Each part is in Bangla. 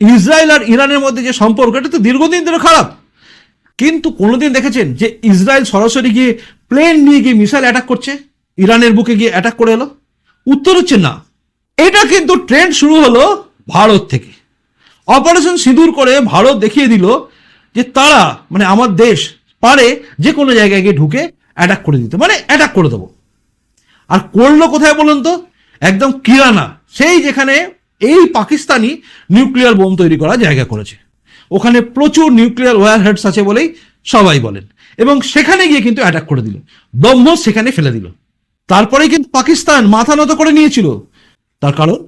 ইসরায়েল আর ইরানের মধ্যে যে সম্পর্ক, এটা তো দীর্ঘদিন ধরে খারাপ। কিন্তু কোনোদিন দেখেছেন যে ইসরায়েল সরাসরি গিয়ে প্লেন নিয়ে গিয়ে মিসাইল অ্যাটাক করছে? ইরানের বুকে গিয়ে অ্যাটাক করে এলো? উত্তর হচ্ছে না। এটা কিন্তু ট্রেন্ড শুরু হলো ভারত থেকে। অপারেশন সিঁদুর করে ভারত দেখিয়ে দিল যে তারা মানে আমার দেশ, পারে যে কোনো জায়গায় গিয়ে ঢুকে অ্যাটাক করে দিতে। মানে অ্যাটাক করে দেবো। আর করল কোথায় বলুন তো? একদম কিরানা। সেই যেখানে এই পাকিস্তানি নিউক্লিয়ার বোম তৈরি করা জায়গা করেছে। ওখানে প্রচুর নিউক্লিয়ার ওয়ার হেডস আছে বলেই সবাই বলেন। এবং সেখানে গিয়ে কিন্তু অ্যাটাক করে দিল। ব্রহ্মোস সেখানে ফেলে দিল। তারপরে কিন্তু পাকিস্তান মাথা নত করে নিয়েছিল। তার কারণ,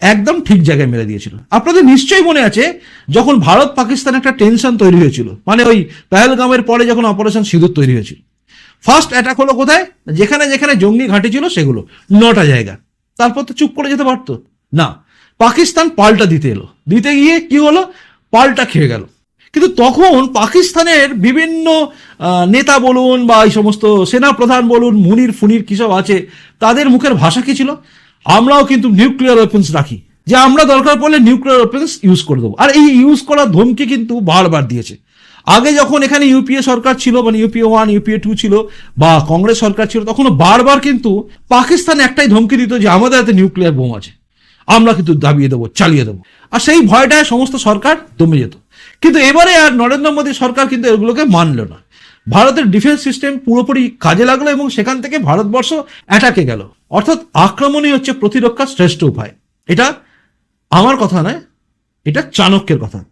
একদম ঠিক জায়গায় মেরে দিয়েছিল। আপনাদের নিশ্চয়ই মনে আছে, যখন ভারত পাকিস্তান একটা টেনশন তৈরি হয়েছিল। মানে ওই পেহেলগামের পরে যখন অপারেশন সিঁদুর তৈরি হয়েছিল। ফার্স্ট অ্যাটাক হলো কোথায়? যেখানে যেখানে জঙ্গি ঘাঁটি ছিল সেগুলো। নটা জায়গা। তারপর তো চুপ করে যেতে পারতো। না পাকিস্তান পাল্টা দিতে এলো। দিতে গিয়ে কি হলো? পাল্টা খেয়ে গেল। কিন্তু তখন পাকিস্তানের বিভিন্ন নেতা বলুন বা এই সমস্ত সেনা প্রধান বলুন, মুনির, ফুনির কিসব আছে, তাদের মুখের ভাষা কি ছিল? আমরাও কিন্তু নিউক্লিয়ার ওয়েপন্স রাখি। যে আমরা দরকার পড়লে নিউক্লিয়ার ওয়েপন্স ইউজ করে দেবো। আর এই ইউজ করার ধমকি কিন্তু বারবার দিয়েছে। আগে যখন এখানে ইউপিএ সরকার ছিল মানে ইউপিএ ওয়ান ইউপিএ টু ছিল, বা কংগ্রেস সরকার ছিল তখন বারবার কিন্তু পাকিস্তান একটাই ধমকি দিত যে আমাদের হাতে নিউক্লিয়ার বোম আছে। আমরা কিন্তু দাবিয়ে দেবো, চালিয়ে দেবো। আর সেই ভয়টায় সমস্ত সরকার দমে যেত। কিন্তু এবারে আর নরেন্দ্র মোদী সরকার কিন্তু এগুলোকে মানল না। ভারতের ডিফেন্স সিস্টেম পুরোপুরি কাজে লাগল এবং সেখান থেকে ভারতবর্ষ অ্যাটাকে গেল। অর্থাৎ আক্রমণই হচ্ছে প্রতিরক্ষার শ্রেষ্ঠ উপায়। এটা আমার কথা নয়, এটা চাণক্যের কথা।